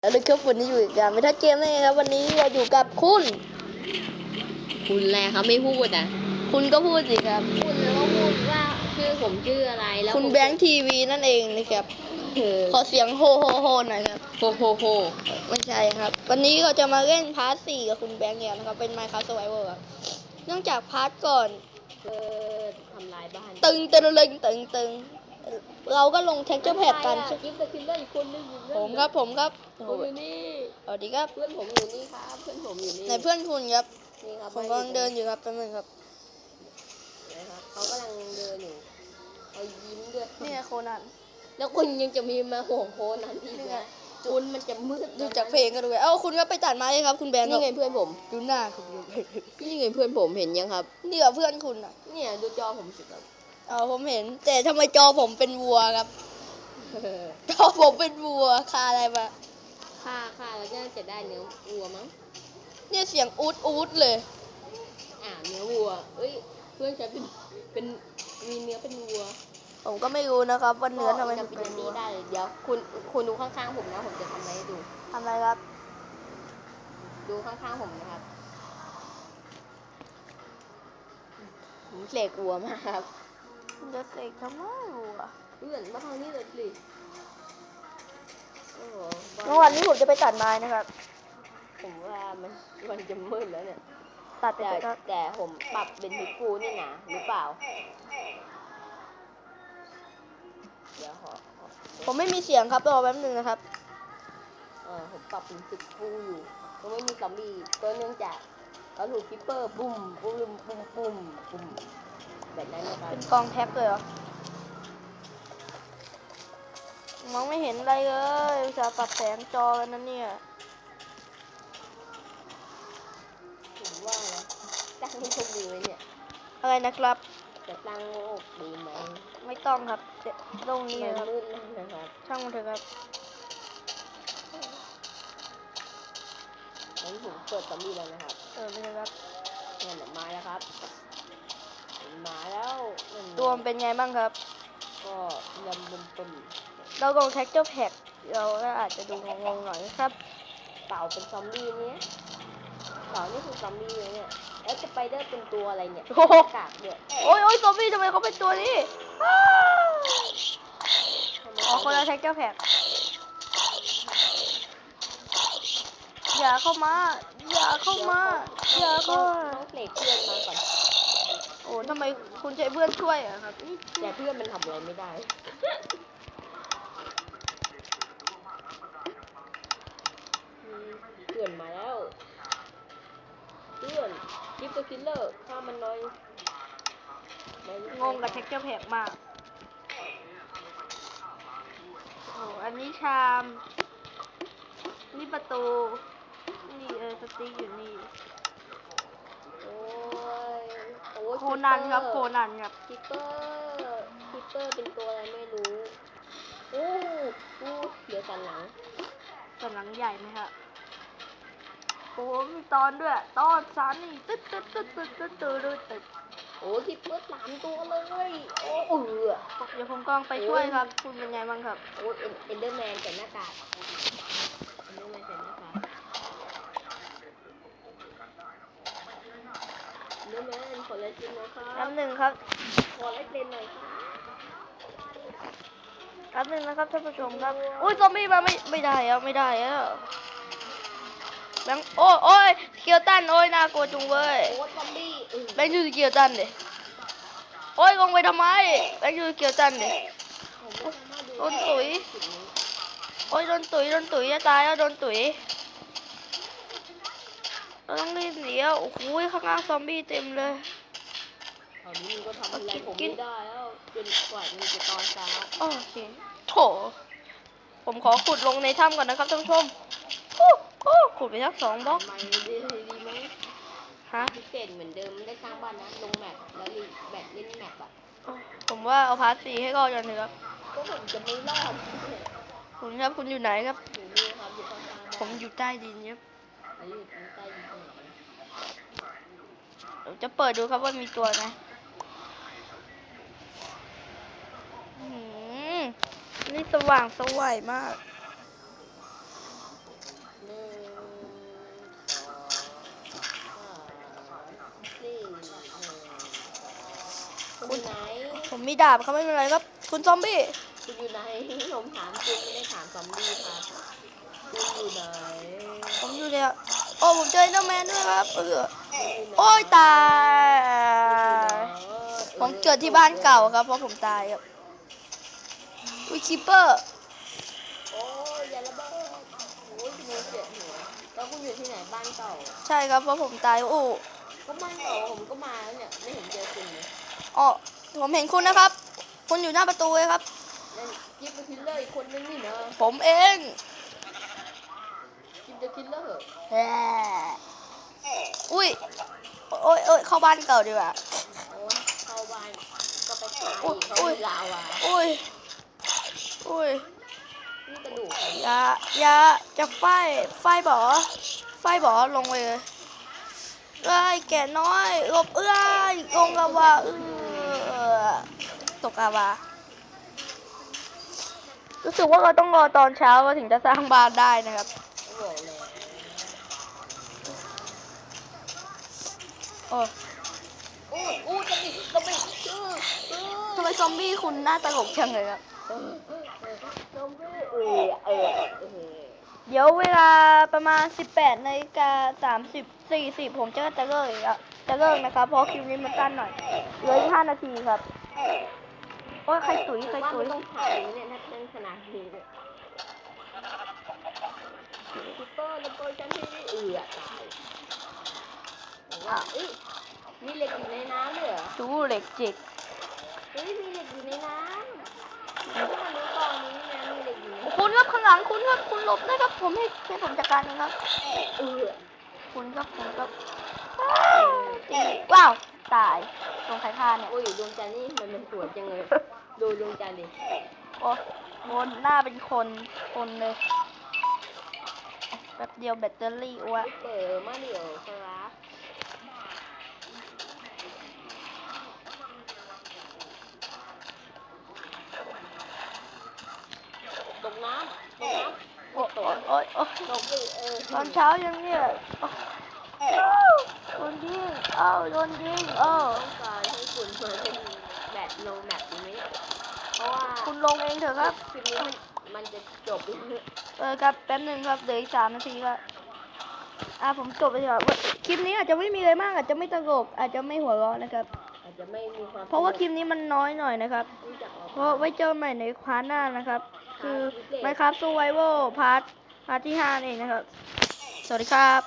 แล้วนะครับวันนี้อยู่กับไม่ทัดเกมนั่นเองครับ วันนี้เราอยู่กับคุณ คุณแหละครับไม่พูดอะ คุณก็พูดสิครับ คุณแล้วก็พูดว่าชื่อผมชื่ออะไรแล้วคุณผมแบงค์ทีวีนั่นเองนะครับเออขอเสียงโฮโฮโฮหน่อยครับโฮโฮโฮไม่ใช่ครับ วันนี้เราจะมาเล่นพาร์ทสี่กับคุณแบงค์เนี่ยนะครับ เป็น Minecraft Survival ครับเนื่องจากพาร์ทก่อนเออทำลายบ้านตึงตึงตึงตึงตึง เราก็ลงแท็กเจอร์แพดกันใครอะจิ๊บกับคิลเลอร์อีกคนนึงอยู่นั่นผมครับผมครับผมอยู่นี่สวัสดีครับเพื่อนผมอยู่นี่ครับเพื่อนผมอยู่นี่ในเพื่อนคุณครับนี่ครับผมกำลังเดินอยู่ครับแป๊บนึงครับนะครับเขากำลังเดินอยู่เขายิ้มด้วยนี่ไงโคนันแล้วคุณยังจะมีมาห่วงโพนั้นอีกนี่ไงนะคุณมันจะมืดดูจากเพลงก็ดูไงเอ้าคุณก็ไปตัดไม้เลยครับ คุณแบงค์นี่ไงเพื่อนผมดูหน้าคุณดูนี่ไงเพื่อนผมเห็นยังครับ นี่กับเพื่อนคุณอะเนี่ยดูจอผมสิครับ เอาผมเห็น แต่ทำไมจอผมเป็นวัวครับ จอผมเป็นวัวคาอะไรมาค่าค่าแล้วก็จะได้เนื้อวัวมั้ง เนี่ยเสียงอูดอูดเลย อ่าเนื้อวัว เอ้ย เพื่อนฉันเป็นเป็นมีเนื้อเป็นวัวผมก็ไม่รู้นะครับว่าเนื้อทำไมจะถึงเป็นเป็นอันวันี้วได้เลยเดี๋ยวคุณคุณดูข้างๆผมนะผมจะทำอะไรให้ดูทำอะไรครับ ดูข้างๆผมนะครับผมเสกวัวมาครับคุณ จะเสกทำไมวัวเพื่อนมาทางนี้เลยสิโอ้โหบ้าเมื่อวันนี้ผมจะไปตัดไม้นะครับ ผมว่ามันมันจะมืดแล้วเนี่ย ตัดไปแต่เถอะครับแต่ผมปรับเป็นฮิกูนี่นะหรือเปล่า เดี๋ยวขอขอผมไม่มีเสียงครับรอแป๊บนึงนะครับ เออผมปรับเป็นฮิกูอยู่ก็ไม่มีซอมบี้ก็เนื่องจากเขาถูกคิปเปอร์บุ้มบุ้มบุ้มบุ้มบุ้ม แบบนั้นนะครับเป็นกองแท็บเลยเหรอ มองไม่เห็นอะไรเลยอุตส่าห์ปรับแสงจอแล้วนะเนี่ยผมว่านะตั้งให้โชคดีไว้เนี่ยอะไรนะครับ จะตั้งโลกดีไหมไม่ต้องครับเดี๋ยวตรงนี้มันนะครับมืดแล้วนะครับช่างมันเถอะครับ งั้นผมเปิดซอมบี้แล้วนะครับ เออไม่ใช่ครับนั่นแหละมาแล้วครับ มาแล้วนั่นตัวมันเป็นไงบ้างครับ ก็ยำบุมปุ่มเราลงแท็กเจอร์แพ็กเราก็อาจจะดูงงๆหน่อยนะครับเต่าเป็นซอมบี้เนี้ยเต่านี่คือซอมบี้เลยเนี่ยแล้วสไปเดอร์เป็นตัวอะไรเนี่ยโอ้โหกากเนี่ยโอ้ยโอ้ยซอมบี้ทำไมเขาเป็นตัวนี้อ้าวทำไมอ๋อคนละแท็กเจอร์แพ็กอย่าเข้ามา อย่าเข้ามา อย่าเข้ามาต้องเสกเพื่อนมาก่อนโอ้ทำไมคุณใช้เพื่อนช่วยอะครับนี่แต่เพื่อนมันทำอะไรไม่ได้ เพื่อนมาแล้ว เพื่อนกิฟต์คิลเลอร์ฆ่ามันหน่อยไม่งงกับแท็กเจอร์แพ็กมากโอ้อันนี้ชาม นี่ประตู นี่เออสติ๊กอยู่ โคนันครับโคนันครับคิปเปอร์คิปเปอร์เป็นตัวอะไรไม่รู้โอ้โหเดี๋ยวสันหลังสันหลังใหญ่ไหมครับโอ้โหมีตอนด้วย ตอนสานนี่ตึ๊ดตึ๊ดตึ๊ดตึ๊ดตึ๊ดตึ๊ดตึ๊ดโอ้คิปเปอร์สามตัวเลยโอ้เออเดี๋ยวผมกล้องไปช่วยครับ คุณเป็นไงบ้างครับโอ้เอ็นเดอร์แมนแต่หน้ากาก อ็นเดอร์แมนขอลายเซ็นหน่อยครัแป๊บบหนึ่งครับ ขอลายเซ็นหน่อยครับแป๊บหนึ่งนะครับท่านผู้ชมครับ อุ้ยซอมบี้มาไม่ไม่ได้แล้วไม่ได้แล้วแบงค์โอ้ยโอ้ยสเกียวตันโอ้ยน่ากลัวจุงเว้ย โอ้ซอมบี้เออแบงค์ยูสเกียวตันเดโอ้ยลงไปทำไม แบงค์ยูสเกียวตันเดผมไม่สามารถดูโดนตุ๋ยโอ้ยโดนตุ๋ยโดนตุ๋ยจะตายแล้วโดนตุ๋ย เราต้องรีบหนีอะโอ้โหข้างล่างซอมบี้เต็มเลยตอนนี้มันก็ทำอะไรผมไม่ได้แล้วจนกว่ามันจะตอนเช้าโอเคโถผมขอขุดลงในถ้ำก่อนนะครับท่านผู้ชมโอ้โอ้ขุดไปสักสองบล็อกทำไมดีดีไหมฮะพิเศษเหมือนเดิมได้สร้างบ้านนะลงแมปแล้วรีแบตเล่นแมปอะผมว่าเอาพาร์ทสี่ให้ก่อนก่อนเถอะครับก็ผมจะไม่รอดเนี่ยคุณครับคุณอยู่ไหนครับอยู่นี่ครับอยู่ข้างๆบ้านผมอยู่ใต้ดินครับอายุอยู่ใต้ จะเปิดดูครับว่ามีตัวไหนะนี่สว่างสวัยมากคุณไหน ผมมีดาบเขาไม่เป็นไรครับ คุณซอมบี้ คุณอยู่ไหน ผมถามคุณไม่ได้ถามซอมบี้ครับคุณอยู่ไหน ผมอยู่เนี่ย โอ้ ผมเจอเดอร์แมนด้วยครับ เออ โอ้ยตายคุณอยู่ไหนผมเกิดที่บ้านเก่าครับเพราะผมตายครับวิคิปเปอร์โอ้ยอย่าระเบิดโอ้ยคุณเจ็บหัวแล้วคุณอยู่ที่ไหนบ้านเก่า ใช่ครับเพราะผมตายโอ้ก็บ้านเก่าผมก็มาแล้วเนี่ยไม่เห็นเจอคุณเลยอ๋อผมเห็นคุณนะครับ คุณอยู่หน้าประตูเลยครับนั่นจิ๊บเดอะคิลเลอร์อีกคนนึงนี่เนอะผมเองจิ๊บเดอะคิลเลอร์แหม่ อุ้ยโอ้ยโอ้ยเข้าบ้านเก่าดีกว่าโอ้ยเข้าบ้านก็ไปตายอุ๊อียกเขาอุ๊ยมีลาวาอุ้ยอุ้ยนี่กระดูกใครอย่าอย่าจะไฟไฟบอไฟบอลงไปเลยเอ้ยแก่น้อยหลบเอ้ยลงกาวาเออตกอาวารู้สึกว่าเราต้องรอตอนเช้าเราถึงจะสร้างบ้านได้นะครับ เขาบอกเลย โอ้อู้อู้จะมีจะมีเออเออทำไมซอมบี้คุณหน้าตลกจังเลยครับเออเออเออซอมบี้เออเออเออเดี๋ยวเวลาประมาณ 18นาฬิกา30 40 ผมจะจะเลิกอีกแล้วจะเลิกนะครับ เพราะคลิปนี้มันสั้นหน่อยเหลืออีก5นาทีครับ โอ้ยใครตุ๋ยใครว่าตุ๋มัยนต้องถ่ายอย่างนี้เนี่ยถ้าเป็นขนาดนี้เนี่ยซุปเปอร์ระเบิดฉันที่เอือตายบ อกว่าเอ้ยมีเหล็กอยู่ในน้ำด้วยเหรอดูเหล็กจิกเฮ้ยมีเหล็กอยู่ในน้ำถ้ามันรู้ตอนนี้นะมีเหล็กอยู่ในน้ำคุณครับข้างหลังคุณครับคุณหลบนะครับ ผมให้ให้ผมจัดการเองครับเออคุณครับคุณครับตีว้าวตายตรงใครฆ่าเนี่ยโอ้ยดวงจันทร์นี่มันมันสวยจังเลยดูดวงจันทร์ดิโอ้โหหน้าเป็นคนคนเลยแป๊บเดียวแบตเตอรี่อ้วเปิดมาเดี๋ยวครับ โอ้ยโอ้ยตอนเช้ายังเนี่ยโดนยิงเอ้าโดนยิงเอ้าต้องการให้คุณมาเป็นแบตโลแมปนี้เพราะว่าคุณลงเองเถอะครับคลิปนี้มันมันจะจบด้วเออครับแป๊บหนึ่งครับเหลืออีกสามนาทีครับอ่าผมจบไปแล้วคลิปนี้อาจจะไม่มีอะไรมาก อาจจะไม่ตลกอาจจะไม่หัวเราะนะครับ อาจจะไม่มีความเพราะว่าคลิปนี้มันน้อยหน่อยนะครับ เพราะไว้เจอใหม่ในพาร์ทหน้านะครับ คือ Minecraft Survival พาร์ท พาร์ทที่ห้าเองนะครับ สวัสดีครับ